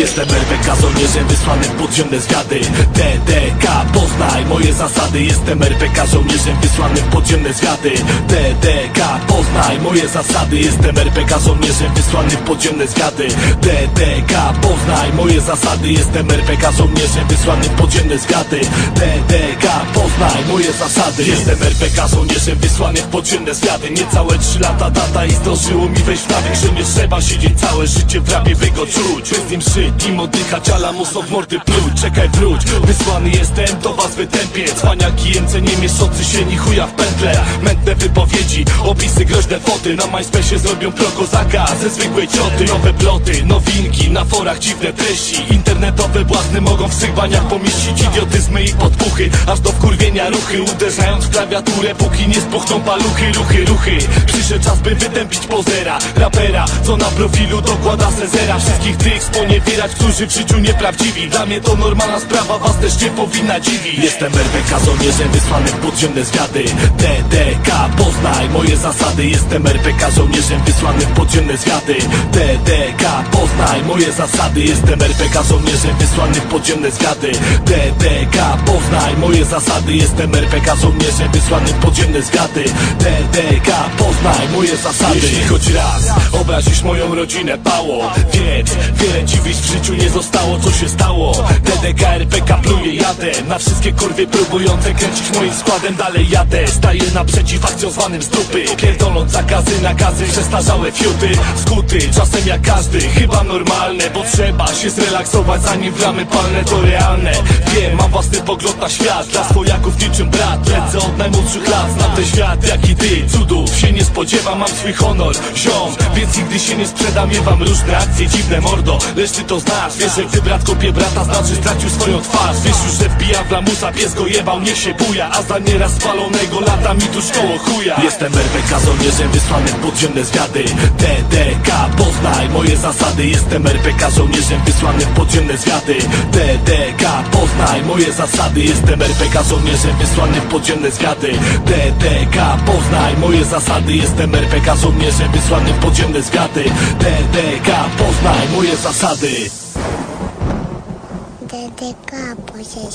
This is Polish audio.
Jestem RPK żołnierzem wysłanym podziemne zwiady. DDK poznaj moje zasady. Jestem RPK żołnierzem wysłanym podziemne zwiady. DDK poznaj moje zasady. Jestem RPK żołnierzem wysłanym podziemne zwiady. DDK poznaj moje zasady. Jestem RPK żołnierzem wysłanym podziemne zwiady. DDK poznaj moje zasady. Jestem RPK żołnierzem wysłanym podziemne zwiady. Niecałe trzy lata data i zdążyło mi wejść w nawyk Że nie trzeba siedzieć całe życie w rabie by czuć. Bez nim żyć, nim oddychać, ala mocno w mordy pluć. Czekaj wróć, wysłany jestem, to was wytępię. Cwaniaki jęce nie mieszczący się ni chuja w pętle. Mętne wypowiedzi, opisy, groźne foty. Na MySpace zrobią prokozaka ze zwykłej cioty. Nowe ploty, nowinki, na forach dziwne treści. Internetowe błazny mogą w swych baniach pomieścić Idiotyzmy i podpuchy, aż do wkurwienia ruchy Uderzając w klawiaturę, póki nie spuchną paluchy Ruchy, ruchy, przyszedł czas by wytępić pozera Rapera, co na profilu dokłada sezera Wszystkich tych sponiewierać, którzy w życiu nieprawdziwi. Dla mnie to normalna sprawa, was też nie powinna dziwić. Jestem RPK żołnierzem wysłanym w podziemne zwiady. DDK, poznaj moje zasady. Jestem RPK żołnierzem wysłanym w podziemne zwiady. DDK, poznaj moje zasady. Jestem RPK żołnierzem wysłanym podziemne zwiady. DDK, poznaj moje zasady. Jestem RPK żołnierzem wysłanym w podziemne zwiady. DDK, poznaj moje zasady. Jeśli choć raz obrazisz moją rodzinę pało Wiedz, wiele wyjść w życiu nie zostało. Co się stało? DDK, RPK pluje jadę. Na wszystkie kurwy próbujące kręcić moim składem Dalej jadę, staję naprzeciw akcjom zwanym z dupy. Pierdoląc zakazy, nakazy, przestarzałe fiuty. Skuty, czasem jak każdy, chyba normalne. Bo trzeba się zrelaksować zanim w ramy palne to realne Wiem, mam własny pogląd na świat. Dla swojaków niczym brat. Lecę od najmłodszych lat, znam ten świat jak i ty. Cudów się nie spodziewam, mam swój honor Ziom, więc nigdy się nie sprzedam Miewam różne akcje, dziwne mordo. Lecz ty to znasz, wiesz, że gdy brat kopie brata Znaczy stracił swoją twarz. Wiesz już, że wbija w lamusa, pies go jebał, niech się buja A za nieraz spalonego lata mi tu szkoło chuja. Jestem RPK żołnierzem wysłanym podziemne zwiady. DDK, poznaj moje zasady. Jestem RPK żołnierzem wysłanym podziemne zwiady. DDK, poznaj moje zasady. Jestem RPK żołnierzem wysłanym podziemne zwiady. DDK, poznaj moje zasady Jestem RPK żołnierzem wysłanym w podziemne zwiady DDK, poznaj moje zasady. DDK, Boże,